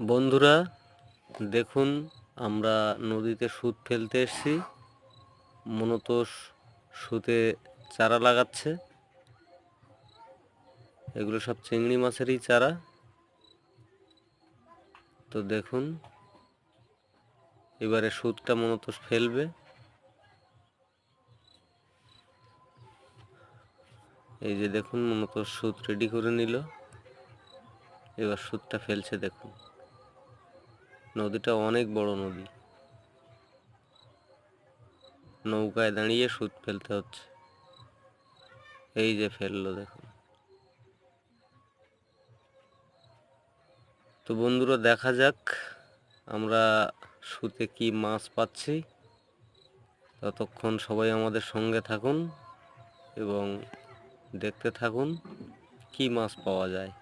বন্ধুরা, দেখুন আমরা নদীতে সুদ ফেলতে এসেছি। মূলত সুতে চারা লাগাচ্ছে। এগুলো সব চিংড়ি মাছেরই চারা। তো দেখুন, এবারে সুদটা মূলত ফেলবে। এই যে দেখুন মূলত সুদ রেডি করে নিল। এবার সুদটা ফেলছে, দেখুন। নদীটা অনেক বড় নদী। নৌকায় দাঁড়িয়ে সুদ ফেলতে হচ্ছে। এই যে ফেলল দেখুন তো বন্ধুরা, দেখা যাক আমরা সুতে কি মাছ পাচ্ছি। ততক্ষণ সবাই আমাদের সঙ্গে থাকুন এবং দেখতে থাকুন কি মাছ পাওয়া যায়।